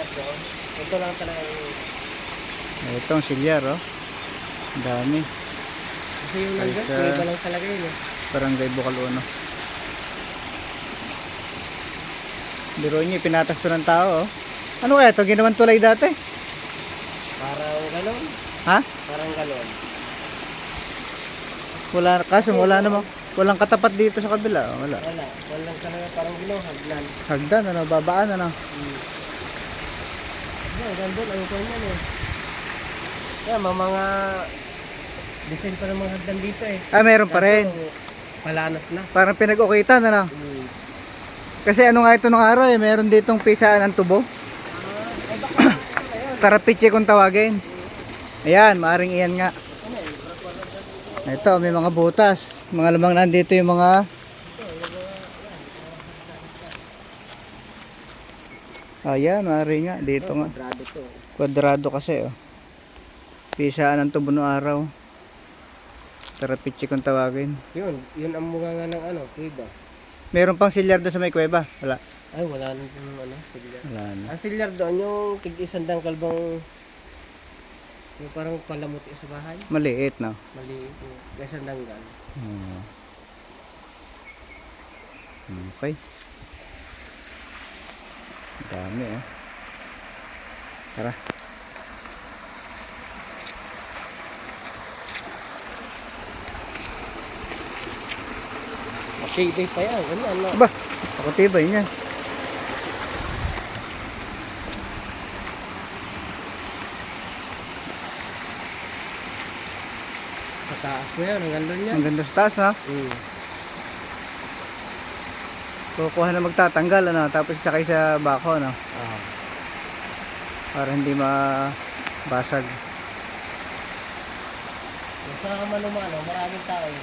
at doon. Ito lang talaga yung... Ito ang silyar, oh. Ang dami. Kasi yung nandun, may iba lang talaga yun eh. Barangay Bukaluno. Biro niyo, pinatas to ng tao, oh. Ano kaya ito? Ginawan tulay dati? Parang galon. Ha? Parang galon. Wala, kaso wala namang, walang katapat dito sa kabila. oh, Wala. Wala. Walang talaga parang ginawa. Hagnan. Hagdan, ano, babaan, ano. Hmm. Yan, gandun. Ano ko yan eh. Yan, mga mga... Design pa ng mga hagdan dito eh. Ah, meron pa rin. Kaso, Palanat na. Parang pinag-ukitan, ano. Hmm. Kasi ano nga ito nung araw, eh, meron ditong pisaan ng tubo. Ah, ay baka yun. Tarapiche kung tawagin. Ayan, maaring iyan nga. Ito, may mga butas. Mga lamang nandito yung mga... Ayan, maaring nga. Dito nga. Grabe to. Kwadrado kasi, oh. Pisaan ng tubo nung araw. Tarapiche kung tawagin. Yun, yun ang mukha nga ng ano, kuiba. Meron pang silyar doon sa may kuweba. Wala. Ay, wala nang yung ano, silyar. Wala na. Ang silyar doon, yung tig isang dangkal bang yung parang palamuti sa bahay. Maliit, no? Maliit yung isang dangkal. Hmm. Okay. Dami, oh. Tara. Matibay pa yan, ganyan no. Aba, ako tibay niya. Sa taas na yan, ang ganda niya. Ang ganda sa taas, no? Mm. Kukuha na magtatanggal, ano? Tapos sakay sa bako, no? Ah. Para hindi mabasag. Sa manumano, maraming tao. eh.